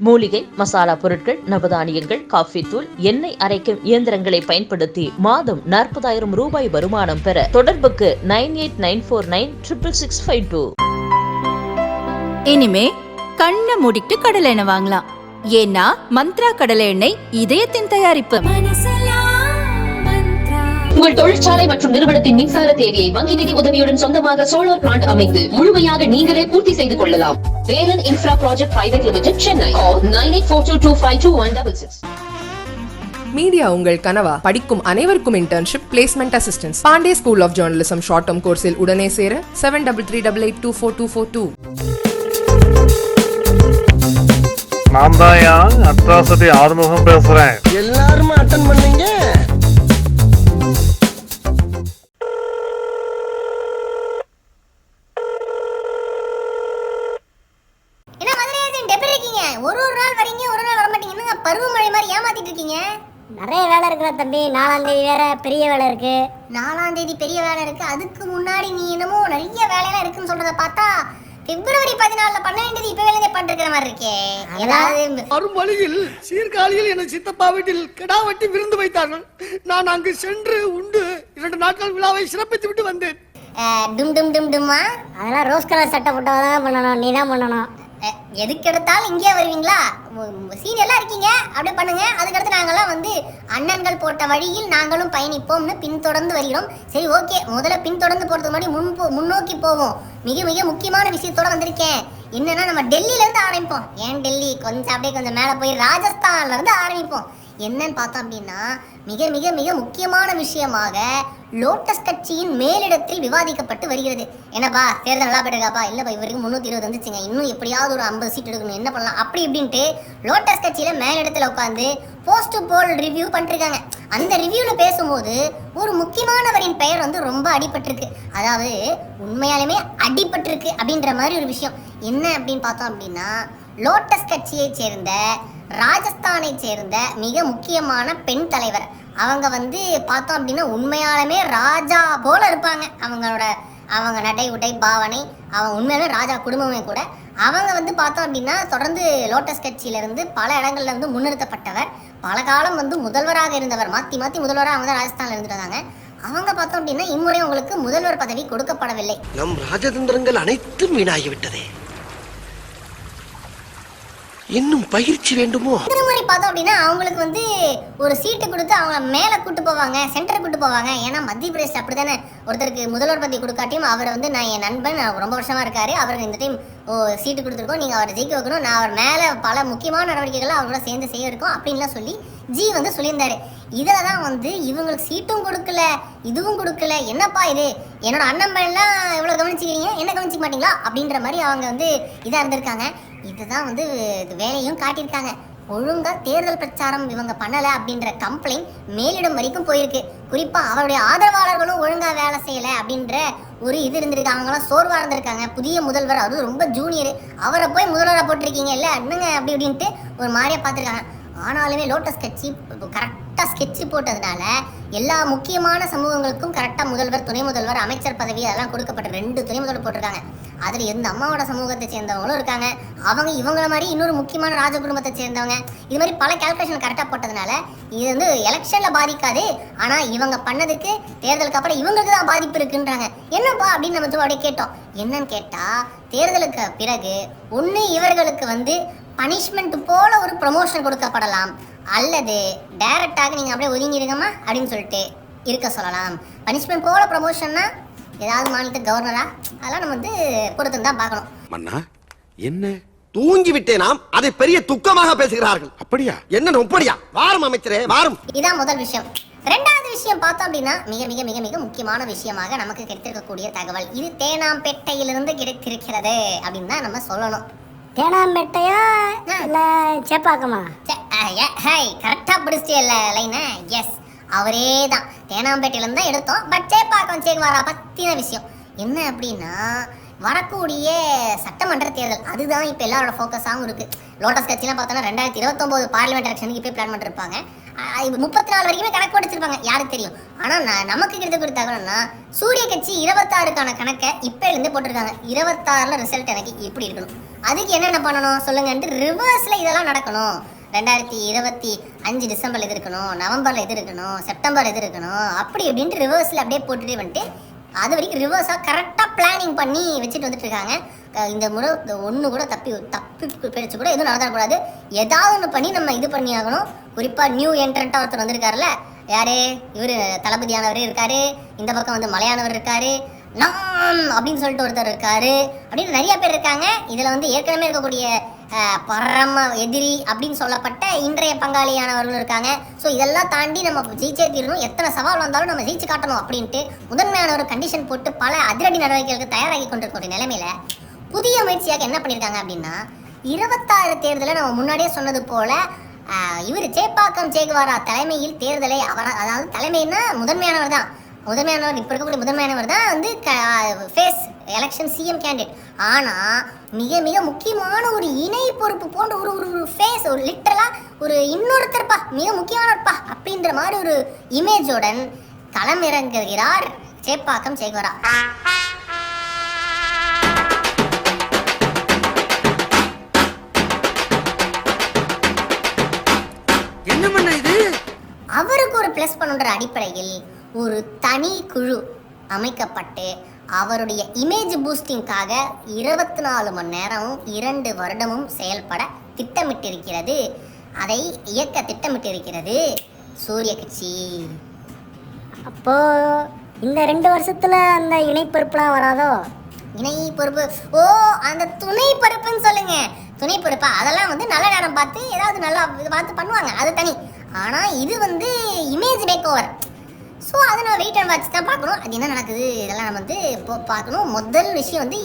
மூலிகை மசாலா பொருட்கள் நவதானியங்கள் காஃபி தூள் எண்ணெய் அரைக்கும் இயந்திரங்களை பயன்படுத்தி மாதம் நாற்பதாயிரம் ரூபாய் வருமானம் பெற தொடர்புக்கு nine eight nine four nine triple six five two. இனிமே கண்ணை மூடிட்டு கடலை எண்ணெய் வாங்கலாம். ஏன்னா மந்த்ரா கடலை எண்ணெய் இதயத்தின் தயாரிப்பு. உங்கள் தொழிற்சாலை மற்றும் நிறுவனத்தின் மின்சார தேவையை வங்கி நிதி உதவியுடன் சொந்தமாக சோலார் பிளான்ட் அமைத்து முழுமையாக நீங்களே பூர்த்தி செய்து கொள்ளலாம். Velan infra project private limited Chennai nine eight four two two five two one double six media உங்கள் கனவா? படிக்கும் அனைவருக்கும் internship placement assistance Pandey school of journalism short term கோர்ஸில் உடனே சேர seven double three double eight two four two four two நான் தான் atrocity Arumugam பேசுறேன். எல்லாரும் அட்டன் பண்ணீங்க? தம்பி நாலாம் தேதி வேற பெரிய வேலை இருக்கு. நாலாம் தேதி பெரிய வேலை இருக்கு. அதுக்கு முன்னாடி நீ என்னமோ நிறைய வேலையெல்லாம் இருக்குன்னு சொல்றத பார்த்தா பிப்ரவரி பதினாலுல பண்ண வேண்டியது இப்ப வேலையை பண்ணிருக்கிற மாதிரி இருக்கே. ஏதாவது வரும் வழியில் சீர்காழியில் என சித்தப்பா வீட்டில் கிடா வெட்டி விருந்து வைத்தார்கள். நான் அங்கு சென்று உண்டு இரண்டு நாட்கள் விழாவை சிறப்பித்து விட்டு வந்தேன். டும் டும் டும் டுமா அதெல்லாம் ரோஸ் கலர் சட்டை போட்டவ தான் பண்ணணும். நீ தான் பண்ணணும். எதுக்கு எடுத்தாலும் இங்கே வருவீங்களா? சீனியர்லாம் இருக்கீங்க. அப்படியே பண்ணுங்க. அதுக்கடுத்து நாங்கள்லாம் வந்து அண்ணன்கள் போட்ட வழியில் நாங்களும் பயணிப்போம்னு பின்தொடர்ந்து வருகிறோம். சரி ஓகே. முதல்ல பின்தொடர்ந்து போகிறதுக்கு முன்னாடி முன் போ- முன்னோக்கி போவோம். மிக மிக முக்கியமான விஷயத்தோட வந்திருக்கேன். என்னன்னா நம்ம டெல்லியிலேருந்து ஆரம்பிப்போம். ஏன் டெல்லி? கொஞ்சம் அப்படியே கொஞ்சம் மேலே போய் ராஜஸ்தான்லேருந்து ஆரம்பிப்போம். என்னன்னு பார்த்தோம் அப்படின்னா மிக மிக மிக முக்கியமான விஷயமாக லோட்டஸ் கட்சியின் மேலிடத்தில் விவாதிக்கப்பட்டு வருகிறது. என்னப்பா தேர்தல் நல்லா போயிட்டுருக்காப்பா? இல்லைப்பா இவருக்கு முந்நூற்றி இருபது வந்துச்சுங்க. இன்னும் எப்படியாவது ஒரு ஐம்பது சீட் எடுக்கணும். என்ன பண்ணலாம்? அப்படி இப்படின்ட்டு லோட்டஸ் கட்சியில் மேலிடத்தில் உட்காந்து போஸ்ட் போல் ரிவ்யூ பண்ணிருக்காங்க அந்த ரிவ்யூவில் பேசும்போது ஒரு முக்கியமானவரின் பெயர் வந்து ரொம்ப அடிபட்டிருக்கு. அதாவது உண்மையாலுமே அடிபட்டிருக்கு அப்படின்ற மாதிரி ஒரு விஷயம். என்ன அப்படின்னு பார்த்தோம் அப்படின்னா லோட்டஸ் கட்சியைச் சேர்ந்த ராஜஸ்தானை சேர்ந்த மிக முக்கியமான பெண் தலைவர். அவங்க வந்து பார்த்தோம் அப்படின்னா உண்மையாலுமே ராஜா போல இருப்பாங்க. அவங்களோட அவங்க நடை உடை பாவனை அவங்க உண்மையாலுமே ராஜா குடும்பமே கூட. அவங்க வந்து பார்த்தோம் அப்படின்னா தொடர்ந்து லோட்டஸ் கட்சியிலிருந்து பல இடங்கள்ல இருந்து முன்னிறுத்தப்பட்டவர். பல காலம் வந்து முதல்வராக இருந்தவர் மாற்றி மாற்றி முதல்வராக அவங்க தான் ராஜஸ்தானில் இருந்துட்டு வந்தாங்க. அவங்க பார்த்தோம் அப்படின்னா இம்முறை உங்களுக்கு முதல்வர் பதவி கொடுக்கப்படவில்லை. நம் ராஜதந்திரங்கள் அனைத்தும் வீணாகிவிட்டதே. இன்னும் பயிற்சி வேண்டுமோ? திருமுறை பார்த்தோம் அப்படின்னா அவங்களுக்கு வந்து ஒரு சீட்டு கொடுத்து அவங்கள மேலே கூட்டு போவாங்க சென்டர் கூட்டு போவாங்க. ஏன்னா மத்திய பிரேஸ்ட் அப்படி தானே ஒருத்தருக்கு முதல்வர் பதவி கொடுக்காட்டியும் அவர் வந்து நான் என் நண்பன் ரொம்ப வருஷமா இருக்காரு. அவருக்கு இந்த டைம் ஓ சீட்டு கொடுத்துருக்கோம். நீங்கள் அவரை ஜெயிக்க வைக்கணும். நான் அவர் மேலே பல முக்கியமான நடவடிக்கைகளை அவரோட சேர்ந்து செய்ய இருக்கோம் அப்படின்லாம் சொல்லி ஜி வந்து சொல்லியிருந்தாரு. இதில் தான் வந்து இவங்களுக்கு சீட்டும் கொடுக்கல இதுவும் கொடுக்கல. என்னப்பா இது? என்னோட அண்ணன் மேலாம் இவ்வளோ கவனிச்சிக்கிறீங்க? என்ன கவனிச்சிக்க மாட்டீங்களா? அப்படின்ற மாதிரி அவங்க வந்து இதாக இருந்திருக்காங்க. இதுதான் வந்து வேலையும் காட்டியிருக்காங்க. ஒழுங்கா தேர்தல் பிரச்சாரம் இவங்க பண்ணல அப்படின்ற கம்ப்ளைண்ட் மேலிடம் வரைக்கும் போயிருக்கு. குறிப்பா அவருடைய ஆதரவாளர்களும் ஒழுங்கா வேலை செய்யல அப்படின்ற ஒரு இது இருந்திருக்கு. அவங்களாம் சோர்வா இருந்திருக்காங்க. புதிய முதல்வர் அதுவும் ரொம்ப ஜூனியர் அவரை போய் முதல்வராக போட்டிருக்கீங்க இல்ல என்னங்க அப்படி இப்படின்ட்டு ஒரு மாதிரியா பார்த்துருக்காங்க. ஆனாலுமே லோட்டஸ் கட்சி கரெக்ட் கரெக்டாக ஸ்கெட்ச் போட்டதுனால எல்லா முக்கியமான சமூகங்களுக்கும் கரெக்டாக முதல்வர் துணை முதல்வர் அமைச்சர் பதவி அதெல்லாம் கொடுக்கப்பட்ட ரெண்டு துணை முதல்வர் போட்டிருக்காங்க. அதில் எந்த அம்மாவோட சமூகத்தை சேர்ந்தவங்களும் இருக்காங்க. அவங்க இவங்கள மாதிரி இன்னொரு முக்கியமான ராஜ குடும்பத்தை சேர்ந்தவங்க. இது மாதிரி பல கேல்குலேஷன் கரெக்டாக போட்டதுனால இது வந்து எலெக்ஷனில் பாதிக்காது. ஆனால் இவங்க பண்ணதுக்கு தேர்தலுக்கு அப்புறம் இவங்களுக்கு தான் பாதிப்பு இருக்குன்றாங்க. என்னப்பா அப்படின்னு நம்ம அப்படியே கேட்டோம். என்னன்னு கேட்டால் தேர்தலுக்கு பிறகு ஒன்று இவர்களுக்கு வந்து பனிஷ்மெண்ட் போல ஒரு ப்ரொமோஷன் கொடுக்கப்படலாம். அல்லது டைரக்டாக நீங்கள் அப்படியே ஒதுங்கிடுங்கம்மா அப்படின்னு சொல்லிட்டு இருக்க சொல்லலாம். பனிஷ்மெண்ட் போல ப்ரொமோஷன்னா ஏதாவது மாநிலத்துக்கு கவர்னரா அதெல்லாம் நம்ம வந்து பொறுத்து தான் பார்க்கணும். மன்னா என்ன? தூங்கி விட்டேனாம் அதை பெரிய துக்கமாக பேசுகிறார்கள். அப்படியா? என்ன அப்படியா வாரம் அமைச்சரே வாரம். இதான் முதல் விஷயம். ரெண்டாவது விஷயம் பார்த்தோம் அப்படின்னா மிக மிக மிக மிக முக்கியமான விஷயமாக நமக்கு கிடைத்திருக்கக்கூடிய தகவல். இது தேனாம்பேட்டையிலிருந்து கிடைத்திருக்கிறது அப்படின்னு தான் நம்ம சொல்லணும். தேனாம்பேட்டையா? இல்ல சேப்பாக்கமா? ஹாய் கரெக்டாக பிடிச்சிட்டியல்ல லைனா? எஸ் அவரே தான். தேனாம்பேட்டையிலேருந்து தான் எடுத்தோம். பட் சேப்பாக்கம் சேகுவாரா பற்றின விஷயம். என்ன அப்படின்னா வரக்கூடிய சட்டமன்ற தேர்தல் அதுதான் இப்போ எல்லாரோட ஃபோக்கஸாகவும் இருக்குது லோட்டஸ் கட்சிலாம் பார்த்தோன்னா ரெண்டாயிரத்தி இருபத்தொம்போது பார்லிமெண்ட் எலெக்ஷனுக்கு இப்போ பிளான் பண்ணிருப்பாங்க. முப்பத்தி நாலு வரைக்குமே கணக்கு வச்சிருப்பாங்க யாருக்கு தெரியும்? ஆனால் நான் நமக்கு கிடைத்த ஒரு தகவல்னா சூரிய கட்சி இருபத்தாறுக்கான கணக்கை இப்போ இருந்தே போட்டிருக்காங்க. இருபத்தாறில் ரிசல்ட் எனக்கு இப்படி இருக்கணும். அதுக்கு என்னென்ன பண்ணணும்? சொல்லுங்கன்ட்டு ரிவர்ஸில் இதெல்லாம் நடக்கணும். ரெண்டாயிரத்தி இருபத்தி அஞ்சு டிசம்பரில் இது இருக்கணும் நவம்பர்ல இது இருக்கணும் செப்டம்பர் இது இருக்கணும் அப்படி இப்படின்ட்டு ரிவர்ஸ்ல அப்படியே போட்டுகிட்டே வந்துட்டு அது வரைக்கும் ரிவர்ஸாக கரெக்டாக பிளானிங் பண்ணி வச்சுட்டு வந்துட்டு இருக்காங்க. இந்த முறை ஒன்று கூட தப்பி தப்பி பிடிச்சு கூட எதுவும் நடந்துடக்கூடாது ஏதாவது ஒன்று பண்ணி நம்ம இது பண்ணி ஆகணும். குறிப்பாக நியூ என்ட்ரண்ட்டாக ஒருத்தர் வந்திருக்காருல்ல யாரு? இவர் தளபதியானவர் இருக்காரு இந்த பக்கம் வந்து மலையானவர் இருக்காரு நாம் அப்படின்னு சொல்லிட்டு ஒருத்தர் இருக்காரு அப்படின்னு நிறைய பேர் இருக்காங்க. இதில் வந்து ஏற்கனவே இருக்கக்கூடிய பரம எதிரி அப்படின்னு சொல்லப்பட்ட இன்றைய பங்காளியானவர்களும் இருக்காங்க. ஸோ இதெல்லாம் தாண்டி நம்ம ஜெயிச்சே தீரணும். எத்தனை சவால் வந்தாலும் நம்ம ஜெயிச்சு காட்டணும் அப்படின்ட்டு முதன்மையான ஒரு கண்டிஷன் போட்டு பல அதிரடி நடவடிக்கைகளுக்கு தயாராகி கொண்டிருக்கிற நிலைமையில புதிய முயற்சியாக என்ன பண்ணியிருக்காங்க அப்படின்னா இருபத்தாறு தேர்தலை நம்ம முன்னாடியே சொன்னது போல இவர் சேப்பாக்கம் சேகுவாரா தலைமையில் தேர்தலை அவர் அதாவது தலைமைன்னா முதன்மையானவர் தான். முதன்மையானவர் இப்போ இருக்கக்கூடிய முதன்மையானவர் தான் வந்து ஃபேஸ் எலெக்ஷன் சிஎம் கேண்டிடேட் ஆனால் மிக மிக முக்கியமான ஒரு இணை பொறுப்பு போன்ற ஒரு ஒரு ஒரு ஃபேஸ் ஒரு லிட்டரலாக ஒரு இன்னொருத்தர்ப்பா மிக முக்கியமானவர்ப்பா அப்படின்ற மாதிரி ஒரு இமேஜுடன் களமிறங்குகிறார் சேப்பாக்கம் இது? அவருக்கு ஒரு ப்ளஸ் பண்ணுன்ற அடிப்படையில் ஒரு தனி குழு அமைக்கப்பட்டு அவருடைய இமேஜ் பூஸ்டிங்காக இருபத்தி நாலு மணி நேரமும் இரண்டு வருடமும் செயல்பட திட்டமிட்டிருக்கிறது. அதை இயக்க திட்டமிட்டிருக்கிறது சூரிய கட்சி. அப்போ இந்த ரெண்டு வருஷத்துல அந்த இணைப்பொறுப்புலாம் வராதோ? இணை பொறுப்பு ஓ அந்த துணை பொறுப்புன்னு சொல்லுங்க. துணை பொறுப்பா அதெல்லாம் வந்து நல்ல நேரம் பார்த்து ஏதாவது நல்லா இது பார்த்து பண்ணுவாங்க. அது தனி. ஆனால் இது வந்து இமேஜ் மேக் ஓவர் ஸோ அதை நம்ம வெயிட் அண்ட் வாட்ச் தான் பார்க்கணும். அது என்ன நடக்குது? இதெல்லாம் நம்ம வந்து இப்போ பார்க்கணும். முதல் விஷயம் வந்து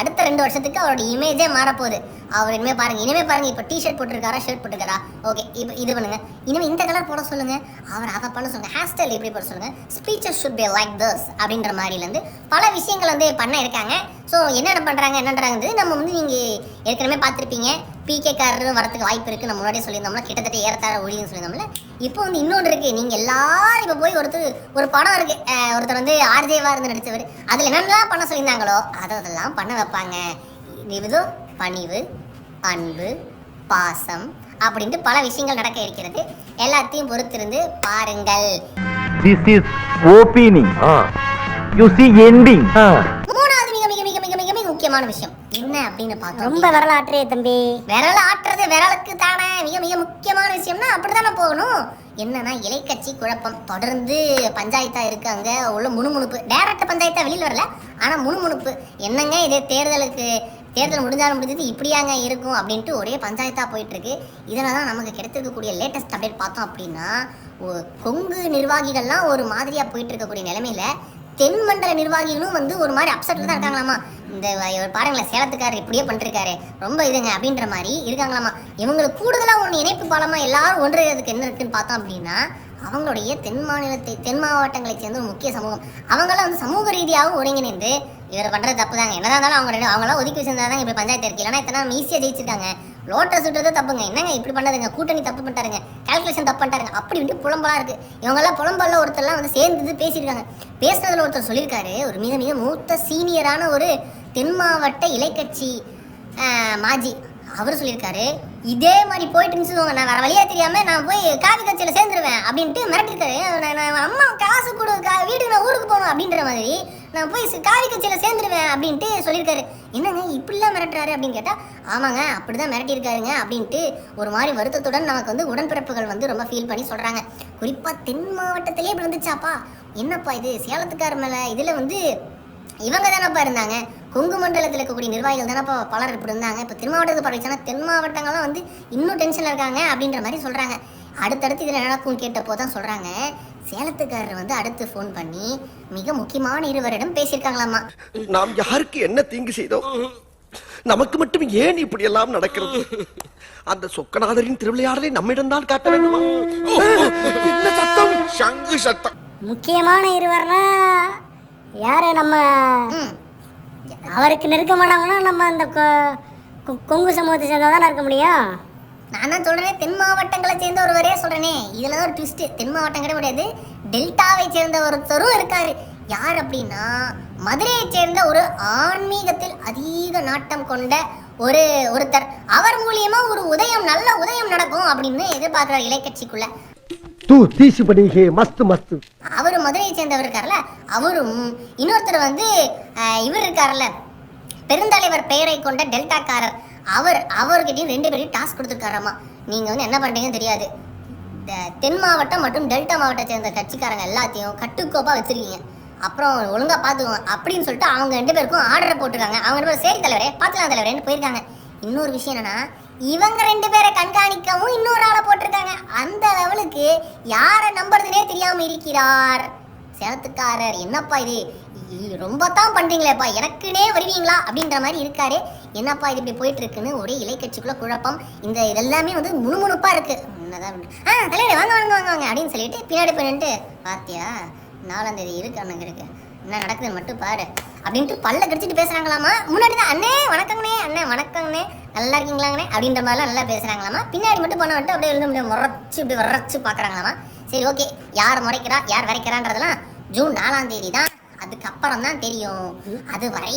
அடுத்த ரெண்டு வருஷத்துக்கு அவரோட இமேஜே மாறப்போகுது. அவர் இனிமேல் பாருங்க இனிமேல் பாருங்கள் இப்போ டிஷர்ட் போட்டிருக்காரா ஷர்ட் போட்டிருக்காரா? ஓகே இப்போ இது பண்ணுங்க. இனிமேல் இந்த கலர் போட சொல்லுங்கள் அவர் அதை பண்ண சொல்லுங்கள் ஹேர் ஸ்டைல் எப்படி போட சொல்லுங்கள் speeches should be like thus அப்படின்ற மாதிரிலேருந்து பல விஷயங்கள் வந்து பண்ண இருக்காங்க. ஸோ என்னென்ன பண்ணுறாங்க என்னன்றாங்கிறது நம்ம வந்து நீங்கள் ஏற்கனவே பார்த்துருப்பீங்க. பிகே காரரும் வரதுக்கு வாய்ப்பு இருக்குது நம்ம முன்னாடியே சொல்லியிருந்தோம்ல கிட்டத்தட்ட ஏறத்தாழ ஒழின்னு சொல்லியிருந்தோம்ல. இப்போ வந்து இன்னொன்று இருக்குது நீங்கள் எல்லாரும் இப்போ போய் ஒருத்தர் ஒரு படம் இருக்குது ஒருத்தர் வந்து ஆர்ஜேவாக இருந்து நடித்தவர் அதில் என்னென்னலாம் பண்ண சொல்லியிருந்தாங்களோ அதை அதெல்லாம் பண்ண வைப்பாங்க. இதுதோ பணிவு அன்பு பாசம் அப்படின்ட்டு பல விஷயங்கள் நடக்க இருக்கிறது. எல்லாத்தையும் பொறுத்திருந்து பாருங்கள். This is opening. You see ending. மூணாவது மிக மிக மிக மிக மிக மிக முக்கியமான விஷயம். என்ன அப்படின்னு பார்த்தோம். ரொம்ப வரலாற்றே தம்பி. விரல் ஆட்டுறது விரலுக்கு தானே. மிக மிக முக்கியமான விஷயம்னா அப்படித்தானே போகணும். என்னன்னா இலைக்கட்சி குழப்பம் தொடர்ந்து பஞ்சாயத்தா இருக்காங்க உள்ள முணுமுணுப்பு. டைரக்ட் பஞ்சாயத்தா வெளியில வரல. ஆனா முணுமுணுப்பு. என்னங்க இது தேர்தலுக்கு? தேர்தல் முடிஞ்சாலும் முடிஞ்சது இப்படியாங்க இருக்கும் அப்படின்ட்டு ஒரே பஞ்சாயத்தா போயிட்டு இருக்கு இதனால தான் நமக்கு கிடைத்திருக்கக்கூடிய லேட்டஸ்ட் அப்டேட் பார்த்தோம் அப்படின்னா கொங்கு நிர்வாகிகள்லாம் ஒரு மாதிரியா போயிட்டு இருக்கக்கூடிய நிலைமையில தென் மண்டல நிர்வாகிகளும் வந்து ஒரு மாதிரி அப்செட்ல தான் இருக்காங்களாமா? இந்த இவர் பாருங்களேன் சேலத்துக்காரர் இப்படியே பண்ணிருக்காரு. ரொம்ப இதுங்க அப்படின்ற மாதிரி இருக்காங்களாமா? இவங்களுக்கு கூடுதலாக ஒன்று இணைப்பு பாலமாக எல்லாரும் ஒன்றுறதுக்கு என்ன இருக்குன்னு பார்த்தோம் அப்படின்னா அவங்களுடைய தென் மாநிலத்தை தென் மாவட்டங்களை சேர்ந்த ஒரு முக்கிய சமூகம். அவங்களாம் வந்து சமூக ரீதியாகவும் ஒருங்கிணைந்து இவர் பண்ணுறது தப்பு தாங்க என்னதான் இருந்தாலும் அவங்க அவங்களாம் ஒதுக்கி வச்சிருந்தா இப்படி பஞ்சாயத்து இருக்கு. இல்லைன்னா இத்தனை ஈஸியாக ஜெயிச்சிருக்காங்க லோட்டஸ் விட்டுறது தப்புங்க. என்னங்க இப்படி பண்ணதுங்க? கூட்டணி தப்பு பண்ணிட்டாருங்க. கால்குலேஷன் தப்பு பண்ணிட்டாருங்க. அப்படி விட்டு புலம்பலா இருக்கு. இவங்கெல்லாம் புலம்பல்ல ஒருத்தர்லாம் வந்து சேர்ந்து பேசியிருக்காங்க. பேசுனதில் ஒருத்தர் சொல்லியிருக்காரு. ஒரு மிக மிக மூத்த சீனியரான ஒரு தென் மாவட்ட இலைக்கட்சி மாஜி. அவர் சொல்லியிருக்காரு இதே மாதிரி போயிட்டு இருந்துச்சு நான் வேற வழியா தெரியாம நான் போய் காவி கட்சியில சேர்ந்துருவேன் அப்படின்ட்டு மிரட்டிருக்காரு நான் அம்மா காசு கொடு வீடு வீட்டுக்கு நான் ஊருக்கு போகணும் அப்படின்ற மாதிரி நான் போய் காவி கட்சியில சேர்ந்துருவேன் அப்படின்ட்டு சொல்லியிருக்காரு. என்னங்க இப்படிலாம் மிரட்டுறாரு அப்படின்னு கேட்டா ஆமாங்க அப்படிதான் மிரட்டியிருக்காருங்க அப்படின்ட்டு ஒரு மாதிரி வருத்தத்துடன் நமக்கு வந்து உடன்பிறப்புகள் வந்து ரொம்ப ஃபீல் பண்ணி சொல்றாங்க. குறிப்பா தென் மாவட்டத்திலே இப்படி வந்துச்சாப்பா என்னப்பா இது? சேலத்துக்கார மேல இதுல வந்து இவங்க தானப்பா இருந்தாங்க. கொங்கு மண்டலத்தில் இருக்கக்கூடிய நிர்வாகிகள் தானப்பா பலர் இப்படி இருந்தாங்க. இப்போ தென் பரவிச்சுன்னா தென் மாவட்டங்கள்லாம் வந்து இன்னும் டென்ஷனில் இருக்காங்க அப்படின்ற மாதிரி சொல்கிறாங்க அடுத்தடுத்து இதில் நடக்கும் கேட்டப்போ தான் சொல்கிறாங்க சேலத்துக்காரர் வந்து அடுத்து ஃபோன் பண்ணி மிக முக்கியமான இருவரிடம் பேசியிருக்காங்களாமா. நாம் யாருக்கு என்ன தீங்கு செய்தோம்? நமக்கு மட்டும் ஏன் இப்படி எல்லாம் நடக்கிறது? அந்த சொக்கநாதரின் திருவிளையாடலை நம்மிடம் தான் காட்ட வேண்டுமா? என்ன சத்தம்? சங்கு சத்தம். முக்கியமான இருவர்னா யாரு நம்ம அவருக்கு நெருக்கமானவங்கன்னா நம்ம அந்த கொ- கொங்கு சமூகத்தை சேர்ந்தா தானே இருக்க முடியும் நான் தான் சொல்றேனே தென் மாவட்டங்களை சேர்ந்த ஒருவரே சொல்றேனே. இதுல தான் ஒரு ட்விஸ்ட் தென் மாவட்டம் கிடையாது டெல்டாவை சேர்ந்த ஒருத்தரும் இருக்காரு. யார் அப்படின்னா மதுரையை சேர்ந்த ஒரு ஆன்மீகத்தில் அதிக நாட்டம் கொண்ட ஒரு ஒருத்தர். அவர் மூலியமா ஒரு உதயம் நல்ல உதயம் நடக்கும் அப்படின்னு எதிர்பார்க்கிறார் இலைக்கட்சிக்குள்ள தூ தீசி பண்ணி மஸ்து மஸ்து. அவரு மதுரையை சேர்ந்தவர் இருக்கார்ல அவரும் இன்னொருத்தர் வந்து இவர் இருக்கார்ல பெருந்தலைவர் பெயரை கொண்ட டெல்டாக்காரர். அவர் அவர்கிட்டையும் ரெண்டு பேரையும் டாஸ்க் கொடுத்துருக்காராமா. நீங்கள் வந்து என்ன பண்ணுறீங்கன்னு தெரியாது. தென் மாவட்டம் மற்றும் டெல்டா மாவட்டத்தை சேர்ந்த கட்சிக்காரங்க எல்லாத்தையும் கட்டுக்கோப்பாக வச்சிருக்கீங்க. அப்புறம் ஒழுங்கா பார்த்துக்கோங்க அப்படின்னு சொல்லிட்டு அவங்க ரெண்டு பேருக்கும் ஆர்டரை போட்டிருக்காங்க. அவங்க ரெண்டு பேரும் சரி தலைவரே பார்த்துக்கலாம் தலைவரேன்னு போயிருக்காங்க. இன்னொரு விஷயம் என்னென்னா இவங்க ரெண்டு பேரை கண்காணிக்கவும் இன்னொரு ஆளை போட்டிருக்காங்க. அந்த லெவலுக்கு யாரை நம்புறதுனே தெரியாம இருக்கிறார். சேலத்துக்காரர். என்னப்பா இது? ரொம்ப தான் பண்றீங்களேப்பா. எனக்குனே வருவீங்களா? அப்படின்ற மாதிரி இருக்காரு. என்னப்பா இது இப்படி போயிட்டு இருக்குன்னு ஒரே இலைக்கட்சிக்குள்ள குழப்பம். இந்த இதெல்லாமே வந்து முணுமுணுப்பா இருக்கு. என்னதான் ஆ தலைவரே வாங்க வாங்க வாங்க வாங்க அப்படின்னு சொல்லிட்டு பின்னாடி போயிட்டு பாத்தியா நாலாம் தேதி இருக்கு அண்ணங்க இருக்கு. என்ன நடக்குதுன்னு மட்டும் பாரு அப்படின்ட்டு பல்ல கடிச்சிட்டு பேசுறாங்களாமா? முன்னாடி தான் அண்ணே வணக்கங்கண்ணே அண்ணே வணக்கங்கண்ணே. நல்லா இருக்கீங்களாங்கண்ணே? அப்படின்ற மாதிரிலாம் நல்லா பேசுறாங்களாமா? பின்னாடி மட்டும் பண்ண விட்டு அப்படியே எழுந்து முறைச்சு இப்படி வரைச்சு பார்க்கறாங்களாமா? சரி ஓகே. யார் முறைக்கிறா யார் வரைக்கிறான்றதெல்லாம் ஜூன் நாலாம் தேதி தான் அதுக்கப்புறம் தான் தெரியும். அது வரை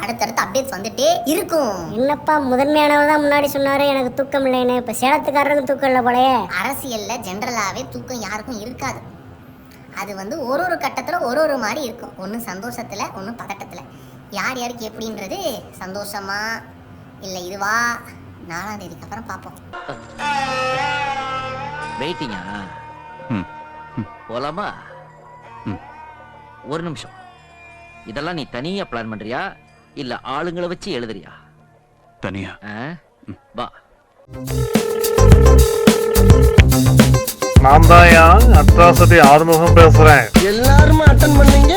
அடுத்தடுத்து அப்டேட்ஸ் வந்துட்டே இருக்கும். என்னப்பா முதன்மையானவர் தான் முன்னாடி சொன்னாரு. எனக்கு தூக்கம் இல்லைன்னு இப்ப சேலத்துக்காரருக்கு தூக்கம் இல்லை போலயே. அரசியல்ல ஜென்ரலாவே தூக்கம் யாருக்கும் இருக்காது. அது வந்து ஒரு ஒரு கட்டத்துல ஒரு ஒரு மாதிரி இருக்கும். ஒன்று சந்தோஷத்துல ஒன்று பதட்டத்துல. யார் யாருக்கு எப்படின்றது சந்தோஷமா இல்லை இதுவா நாலாம் தேதிக்கு அப்புறம் பார்ப்போம் வெயிட்டிங்கா? போலாமா? ஒரு நிமிஷம். இதெல்லாம் நீ தனியா பிளான் பண்றியா? இல்ல ஆளுங்களை வச்சு எழுதுறியா? தனியா. ஆ? வா. நான் தான் அட்ராசிட்டி ஆறுமுகம் பேசுறேன். எல்லாருமே அட்டன் பண்ணீங்க?